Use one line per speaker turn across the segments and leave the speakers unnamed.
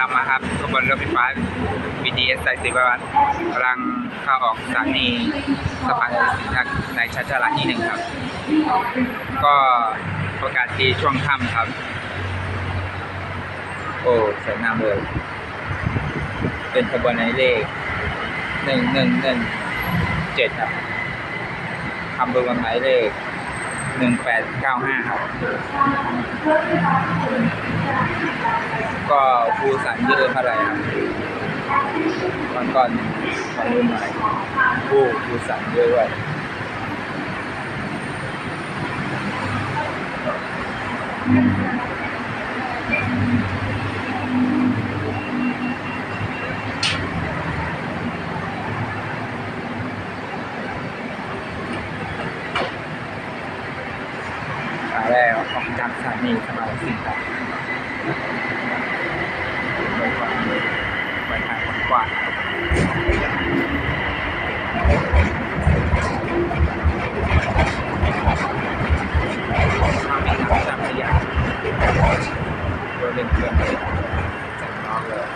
ลังมาครับขบวนรถไฟฟ้า BTS สายสีประวัติกำลังเข้าออกสถานีสะพานสีทักในชั้นจราที่หนึ่งครับ ก็ประกาศที่ช่วงค่ำครับ โอ้สวยงามเลย เป็นขบวนหมายเลขหนึ่งหนึ่งหนึ่งเจ็ดครับทำบนหมายเลข หนึ่งแปดเก้าห้าครับ ก็ฟูสันเยอะเท่าไหร่ครับก่อนก่อนขอดูหน่อยผู้ภูสันเยอะด้วยอืมแรกของจากสถานีสมาสิงครับไปทางไปทางกว้างๆ ทำให้ทำตามขยะโดยเล่นเครื่องจากนอกเลย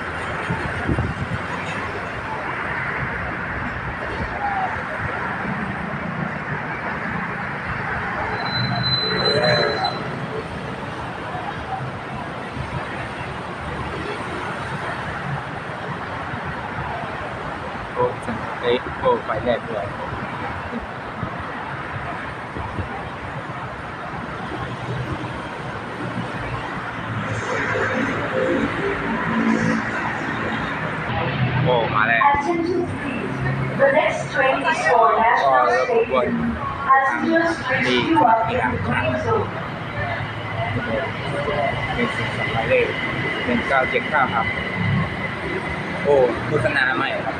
โอ้สังเอ้ยโอ้ ไฟแรกด้วยโอ้มาแล้ว
The next train is for National Stadium.
ทาง
Passengers
ดี
please queue up in the green zone.
เป็นสิ่งสำคัญเลยหนึ่งเก้าเจ็ดเก้าครับ โอ้โฆษณาใหม่ครับ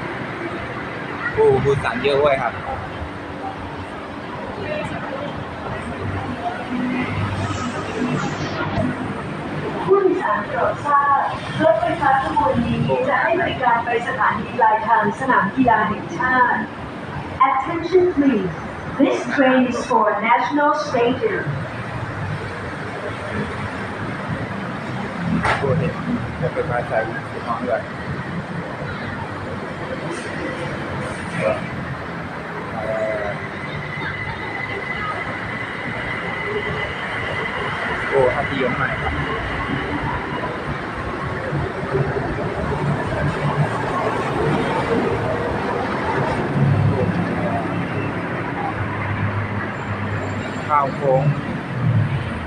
โอ้บูสารเยอะเว้ยครับ
ผู้โดยสารโปรดทราบรถไฟฟ้าขบวนนี้จะให้บริการไปสถานีปลายทางสนามกีฬาแห่งชาติ Attention please. This train is for National Stadium.
โอ้เห็นจะเป็นมาใส่สีทองด้วยเออเอ่อโอ้ ทัพยมใหม่ครับข้าวโค้ง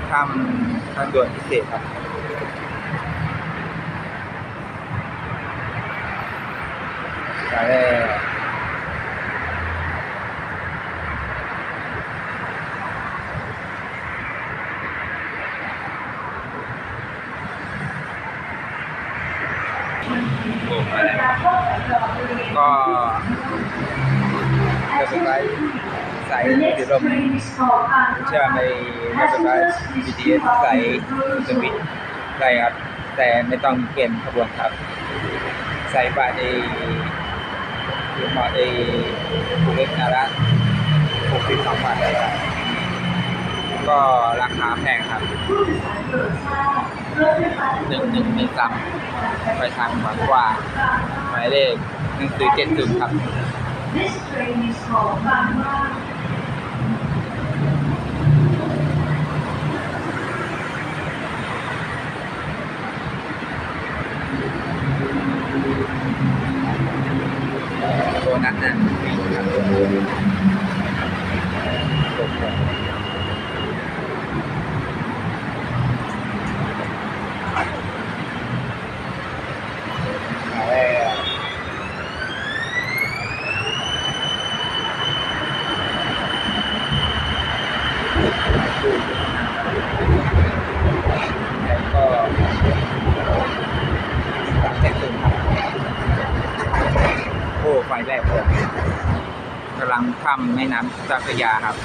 ข้ามทางด่วนพิเศษครับไป แล้วโอ้ไปแล้วก็จะเป็นไรสายสี
next
ลมเชื่อในรถไฟฟ้า BTS สายสวิตได้ครับ แต่ไม่ต้องเปลี่ยนขบวนครับใส่บาทเอคือมาเอภูเก็ตนาระ62บาทได้ครับ ก็ราคาแพงครับ หนึ่งหนึ่งหนึ่งสามไปทางขวากว่าหมายเลขหนึ่งสี่เจ็ดศูนย์ครับ
This train is for Bangla.
โบนัสนะมีครับมาแล้วแล้วก็สามเจ็ดศูนย์ครับ โอ้ไฟแรกเลยางข้ามแม่น้ำเจ้าพระยาครับ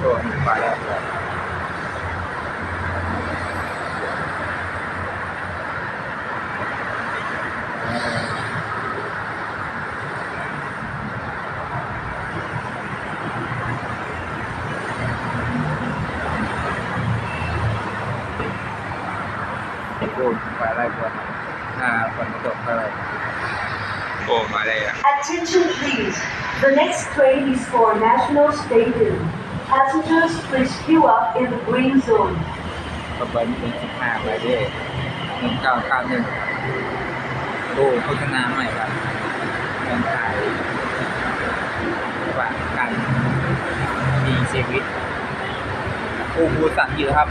โอ้ไฟแรกเลย ดูไฟไล่บนหน้าฝนตกก็เลยโอ้มาเลยอะ
Attention please. The next train is for National Stadium. Passengers please queue up in the green zone.
ขบวนเป็นสิบห้าไปเรื่อยหนึ่งเก้าเก้าหนึ่งโอ้โฆษณาใหม่ครับเงินขายว่าการมีชีวิตผู้ผู้สั่งอยู่ครับ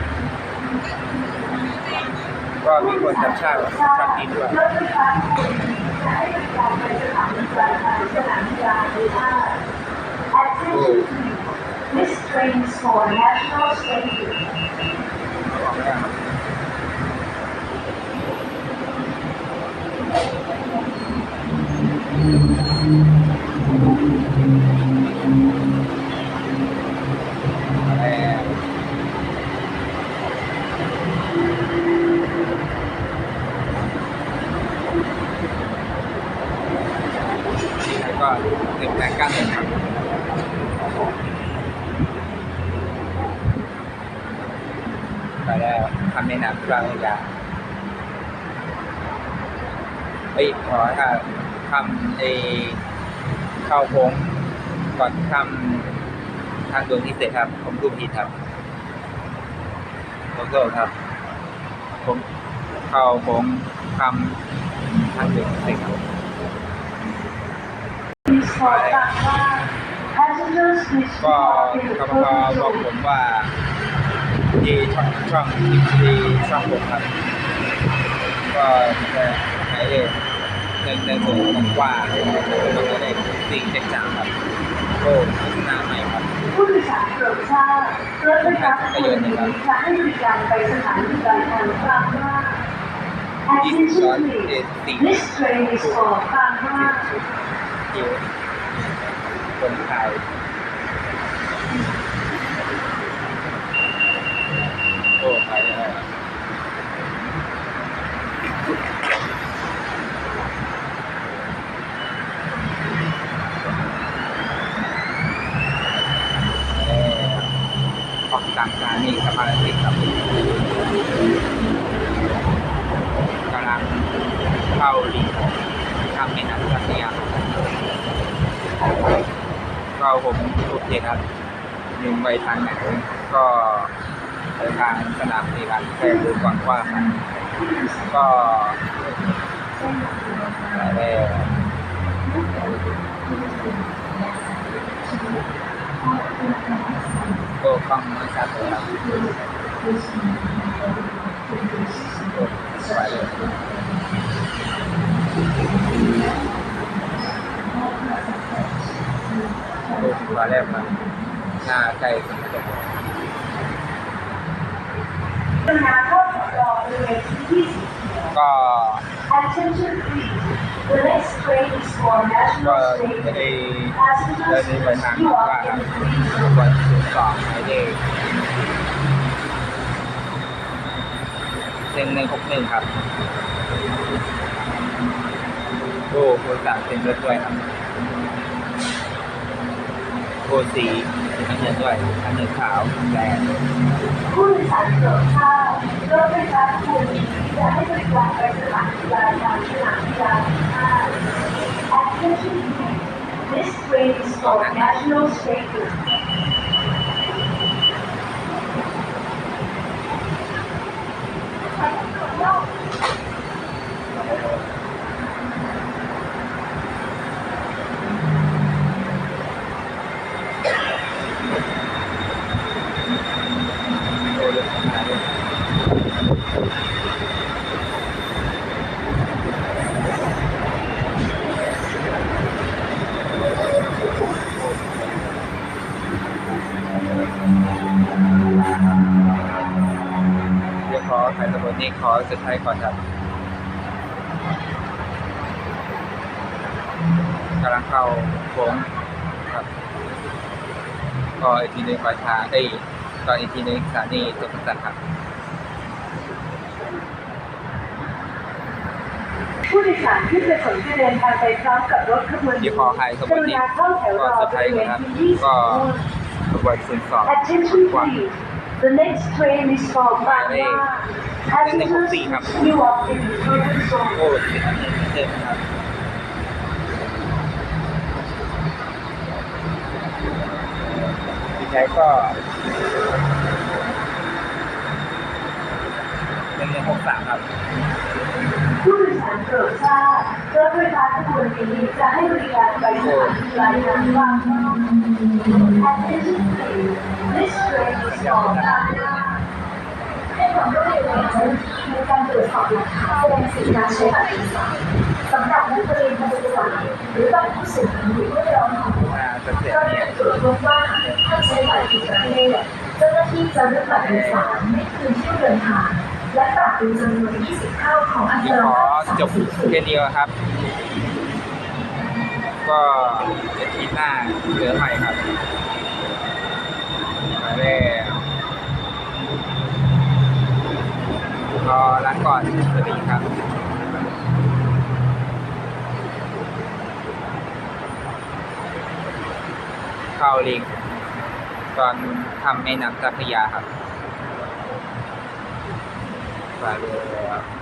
ก็มีคนจับชาติชาติด้วย
รถไฟฟ้งสนามกีฬาดีท่า Attention please. This train is for National Stadium.
บอกแล้วครับมาแล้ว แล้วก็หนึ่งแปดเก้าหนึ่งครับไปแล้วทำในหนังกลางยาเฮ้ยขอถ้าทำไอ้เข้าโค้งก่อนทำทางดวนที่เสร็จครับ ผมดูผิดครับขอโทษครับ ผมเข้าโค้งทำทางดวนที่เสร็จครับ
Please for Bangla. Passengers please
ก็กรรมการบอกผมว่าที่ช่องช่องที่ช่องผมครับ ก็จะหมายเลขหนึ่งหนึ่งหนึ่งกว่ามันก็ได้สี่เจ็ดสามครับโอ้โฆษณาใหม่ครับ
ผู้โดยสารโปรดทราบรถไฟฟ้าขบวนนี้จะให้บริการไปสถานีปลายทางบางมา Attention please. This train is for บางมาก
คนไทยโอ้ไปแล้วเอ่อออกจากสถานีสะพานสิทธิ์ครับกำลังเข้าลิงทำในนักพัทย ก็ผมโอเคครับยิงไปทางไหนก็ไปทางสนามสีครับแค่ดูก่อนว่าครับก็ไปแล้ก็ฟังไม่ชัดเลยครับโอ้ไปเลย โอ้มาแล้วครับหน้าใกล้สุดจะหมด
ปัญหาเข้าแถวรอบริเวณที่ที่สีเขีย
ก็ก็จะได้เดินไปทางว่า
queue
ค
up
รับ
in the green
วัน
zone.
ศูนย์สองหมายเลขหนึ่งหนึ่งหกหนึ่งครับโอ้โหสามเป็นรถด้วยครับ โอสีอันเงินด้วยอันเงินขาวแดง
ผู้โดยสารโปรดทราบรถไฟฟ้าขบวนนี้จะให้บริการไปสถานีปลายทางสนามกีฬาแห่งชาติ Attention please. This train is for National Stadium.
โอ้รถทำงานด้วยเดี๋ยวขอขายตำรวจนี่ขอ สุดท้ายก่อนครับกำลังเข้าโค้งครับ ก็อีกทีหนึงปลายทางได้ยก็อีกทีหนึงสถานีสุขสันต์ครับ
ผู้โดยสารที่ประสงค์จะเดินทางไปพร้อมกับรถขบวน
เดี๋
นี้
ยวขอให้ขบวนนี้
กรุณาเข้าแถวร
ก็
อ
สุด
บ
ท้าย
ริเว
ก่อน
ณ
ครับ
ที่
ก็
20
ขบวนศูนย์สอง
Attention
กว่า
please. The next train is for Bangla. Passengers, you are in the current
โอ้
zone.
ติดเดิมครับพี่ใช้ก็หนึ่งหนึ่งหกสามครับ
ผู้โดยสารโปรดทราบรถไฟฟ้าขบวนนี้จะให้บริการไปสถานีปลายทางบางนอก Attention please. This train is for Bangla. ให้ความร่วมมือกับเจ้าหน้าที่ในการตรวจสอบหลักฐานแสดงสิทธิการใช้บัตรโดยสารสำหรับนักเรียนนักศึกษาหรือบัตรผู้สูงอายุที่ร้องขอ
เร็จ
ก็จะตรวจพบว่าท่าใช้บัตรผิดประเภทเจ้าหน้าที่จะเลือกบัตรโดยสารไม่คืนที่เดินทาง และปรับเป็นจำนวน 20 เท่าของอัตรา
ขอ
ค่า
จบแค่เดียวครับ ก็เดี๋ยวทีหน้าเหลือใหม่ครับมาแล้วรอร้านก่อนสวัสดีครับเข้าลิงก์ตอนทำแม่น้ำเจ้าพรยาครับ ไปเลย